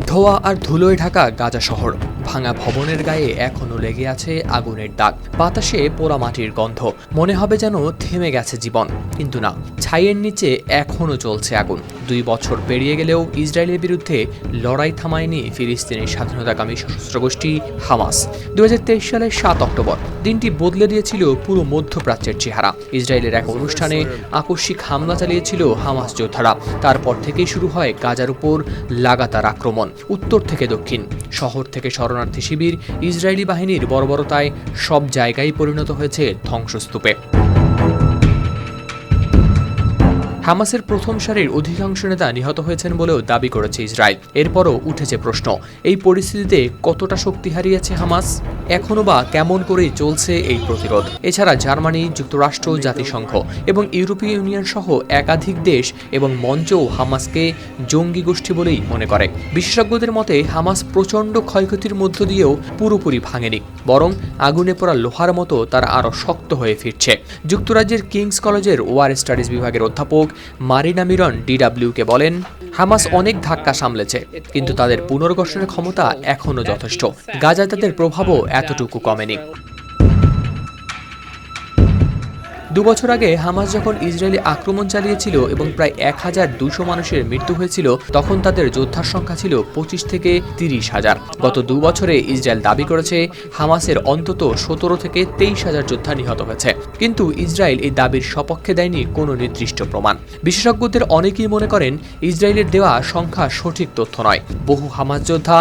ধোয়া আর ধুলোয় ঢাকা গাজা শহর। ভাঙা ভবনের গায়ে এখনও লেগে আছে আগুনের দাগ। বাতাসে পোড়া মাটির গন্ধ। মনে হবে যেন থেমে গেছে জীবন। কিন্তু না, ছাইয়ের নিচে এখনও চলছে আগুন। দুই বছর পেরিয়ে গেলেও ইসরায়েলের বিরুদ্ধে লড়াই থামায়নি ফিলিস্তিনের স্বাধীনতাকামী সশস্ত্র গোষ্ঠী হামাস। দুই হাজার তেইশ সালের সাত অক্টোবর, দিনটি বদলে দিয়েছিল পুরো মধ্যপ্রাচ্যের চেহারা। ইসরায়েলের এক অনুষ্ঠানে আকস্মিক হামলা চালিয়েছিল হামাস যোদ্ধারা। তারপর থেকেই শুরু হয় গাজার উপর লাগাতার আক্রমণ। উত্তর থেকে দক্ষিণ। শহর থেকে শরণার্থী শিবির, ইসরায়েলি বাহিনীর বর্বরতায় সব জায়গায় পরিণত হয়েছে ধ্বংসস্তূপে। হামাসের প্রথম সারির অধিকাংশ নেতা নিহত হয়েছেন বলেও দাবি করেছে ইসরায়েল। এরপরও উঠেছে প্রশ্ন, এই পরিস্থিতিতে কতটা শক্তি হারিয়েছে হামাস? এখনও বা কেমন করে চলছে এই প্রতিরোধ? এছাড়া জার্মানি, যুক্তরাষ্ট্র, জাতিসংঘ এবং ইউরোপীয় ইউনিয়ন সহ একাধিক দেশ এবং মঞ্চও হামাসকে জঙ্গি গোষ্ঠী বলেই মনে করে। বিশেষজ্ঞদের মতে, হামাস প্রচণ্ড ক্ষয়ক্ষতির মধ্য দিয়েও পুরোপুরি ভাঙেনি, বরং আগুনে পড়া লোহার মতো তারা আরও শক্ত হয়ে ফিরছে। যুক্তরাজ্যের কিংস কলেজের ওয়ার স্টাডিজ বিভাগের অধ্যাপক মারিনা মিরন, ডিডাব্লিউকে বলেন, হামাস অনেক ধাক্কা সামলেছে, কিন্তু তাদের পুনর্গঠনের ক্ষমতা এখনও যথেষ্ট। গাজায় তাদের প্রভাবও এতটুকু কমেনি। দুবছর আগে হামাস যখন ইসরায়েলি আক্রমণ চালিয়েছিল এবং প্রায় এক হাজার দুশো মানুষের মৃত্যু হয়েছিল, তখন তাদের যোদ্ধার সংখ্যা ছিল পঁচিশ থেকে তিরিশ হাজার। গত দু বছরে ইসরায়েল দাবি করেছে হামাসের অন্তত সতেরো থেকে তেইশ হাজার যোদ্ধা নিহত হয়েছে। কিন্তু ইসরায়েল এই দাবির সপক্ষে দেয়নি কোনো নির্দিষ্ট প্রমাণ। বিশেষজ্ঞদের অনেকেই মনে করেন ইসরায়েলের দেওয়া সংখ্যা সঠিক তথ্য নয়। বহু হামাস যোদ্ধা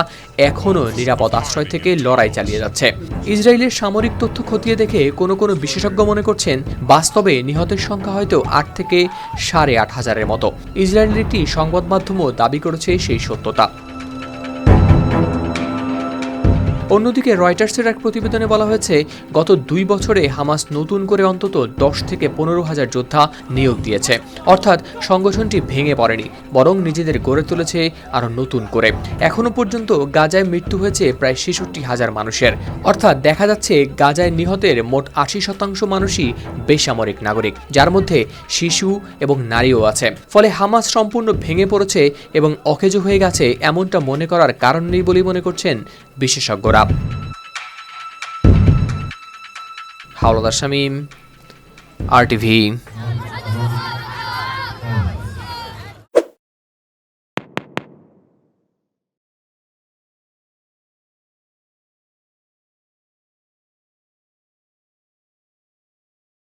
এখনও নিরাপদ আশ্রয় থেকে লড়াই চালিয়ে যাচ্ছে। ইসরায়েলের সামরিক তথ্য খতিয়ে দেখে কোনো কোনো বিশেষজ্ঞ মনে করছেন বাস্তবে নিহতের সংখ্যা হয়তো আট থেকে সাড়ে আট হাজারের মতো। ইসরায়েলের একটি সংবাদ মাধ্যমও দাবি করেছে সেই সত্যতা। অন্যদিকে রয়টার্সের এক প্রতিবেদনে বলা হয়েছে, গত দুই বছরে হামাস নতুন করে অন্তত দশ থেকে পনেরো হাজার যোদ্ধা নিয়োগ দিয়েছে। অর্থাৎ সংগঠনটি ভেঙে পড়েনি, বরং নিজেদের গড়ে তুলেছে আরও নতুন করে। এখনও পর্যন্ত গাজায় মৃত্যু হয়েছে প্রায় ছেষট্টি হাজার মানুষের। অর্থাৎ দেখা যাচ্ছে গাজায় নিহতের মোট আশি শতাংশ মানুষই বেসামরিক নাগরিক, যার মধ্যে শিশু এবং নারীও আছে। ফলে হামাস সম্পূর্ণ ভেঙে পড়েছে এবং অকেজো হয়ে গেছে এমনটা মনে করার কারণ নেই বলেই মনে করছেন বিশেষজ্ঞরা। হাওলাদার শামীম আর টিভি